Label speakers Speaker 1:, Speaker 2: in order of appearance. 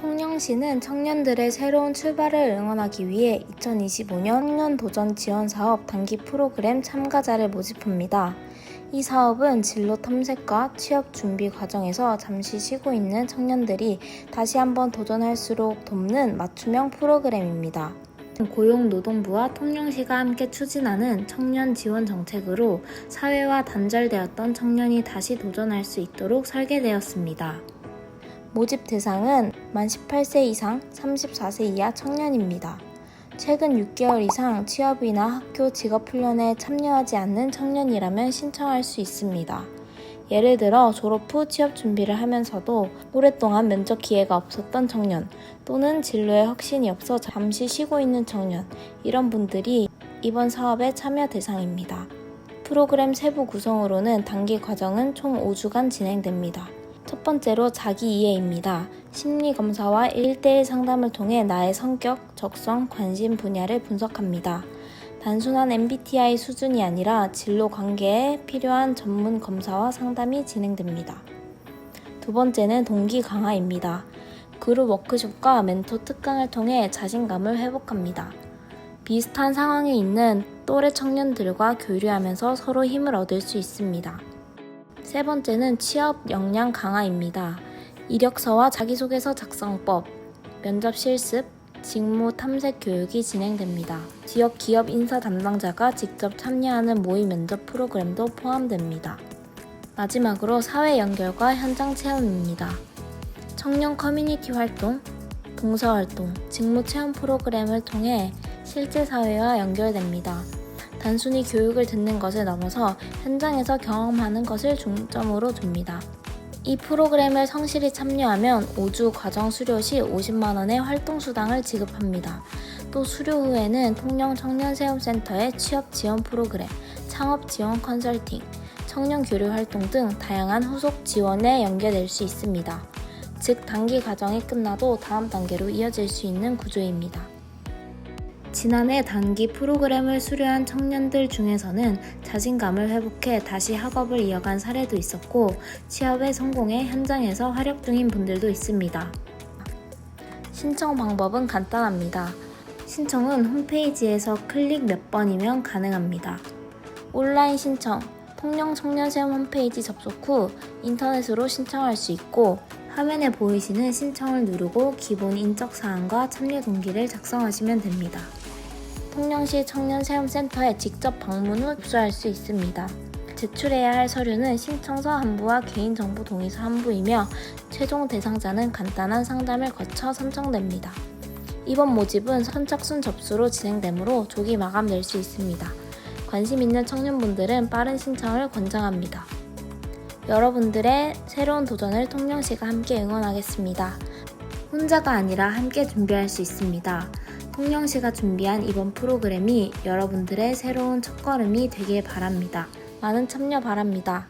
Speaker 1: 통영시는 청년들의 새로운 출발을 응원하기 위해 2025년 청년 도전 지원 사업 단기 프로그램 참가자를 모집합니다. 이 사업은 진로 탐색과 취업 준비 과정에서 잠시 쉬고 있는 청년들이 다시 한번 도전할수록 돕는 맞춤형 프로그램입니다. 고용노동부와 통영시가 함께 추진하는 청년 지원 정책으로 사회와 단절되었던 청년이 다시 도전할 수 있도록 설계되었습니다. 모집 대상은 만 18세 이상 34세 이하 청년입니다. 최근 6개월 이상 취업이나 학교 직업훈련에 참여하지 않는 청년이라면 신청할 수 있습니다. 예를 들어 졸업 후 취업 준비를 하면서도 오랫동안 면접 기회가 없었던 청년 또는 진로에 확신이 없어 잠시 쉬고 있는 청년 이런 분들이 이번 사업의 참여 대상입니다. 프로그램 세부 구성으로는 단기 과정은 총 5주간 진행됩니다. 첫 번째로 자기 이해입니다. 심리 검사와 1대1 상담을 통해 나의 성격, 적성, 관심 분야를 분석합니다. 단순한 MBTI 수준이 아니라 진로 관계에 필요한 전문 검사와 상담이 진행됩니다. 두 번째는 동기 강화입니다. 그룹 워크숍과 멘토 특강을 통해 자신감을 회복합니다. 비슷한 상황에 있는 또래 청년들과 교류하면서 서로 힘을 얻을 수 있습니다. 세 번째는 취업 역량 강화입니다. 이력서와 자기소개서 작성법, 면접 실습, 직무 탐색 교육이 진행됩니다. 지역 기업 인사 담당자가 직접 참여하는 모의 면접 프로그램도 포함됩니다. 마지막으로 사회 연결과 현장 체험입니다. 청년 커뮤니티 활동, 봉사 활동, 직무 체험 프로그램을 통해 실제 사회와 연결됩니다. 단순히 교육을 듣는 것을 넘어서 현장에서 경험하는 것을 중점으로 둡니다. 이 프로그램을 성실히 참여하면 5주 과정 수료 시 50만원의 활동수당을 지급합니다. 또 수료 후에는 통영 청년세움센터의 취업 지원 프로그램, 창업 지원 컨설팅, 청년 교류 활동 등 다양한 후속 지원에 연계될 수 있습니다. 즉, 단기 과정이 끝나도 다음 단계로 이어질 수 있는 구조입니다. 지난해 단기 프로그램을 수료한 청년들 중에서는 자신감을 회복해 다시 학업을 이어간 사례도 있었고 취업에 성공해 현장에서 활약 중인 분들도 있습니다. 신청 방법은 간단합니다. 신청은 홈페이지에서 클릭 몇 번이면 가능합니다. 온라인 신청, 통영 청년세움 홈페이지 접속 후 인터넷으로 신청할 수 있고 화면에 보이시는 신청을 누르고 기본 인적 사항과 참여 동기를 작성하시면 됩니다. 통영시 청년세움센터에 직접 방문 후 접수할 수 있습니다. 제출해야 할 서류는 신청서 한 부와 개인정보 동의서 한 부이며 최종 대상자는 간단한 상담을 거쳐 선정됩니다. 이번 모집은 선착순 접수로 진행되므로 조기 마감될 수 있습니다. 관심 있는 청년분들은 빠른 신청을 권장합니다. 여러분들의 새로운 도전을 통영시가 함께 응원하겠습니다. 혼자가 아니라 함께 준비할 수 있습니다. 통영시가 준비한 이번 프로그램이 여러분들의 새로운 첫걸음이 되길 바랍니다. 많은 참여 바랍니다.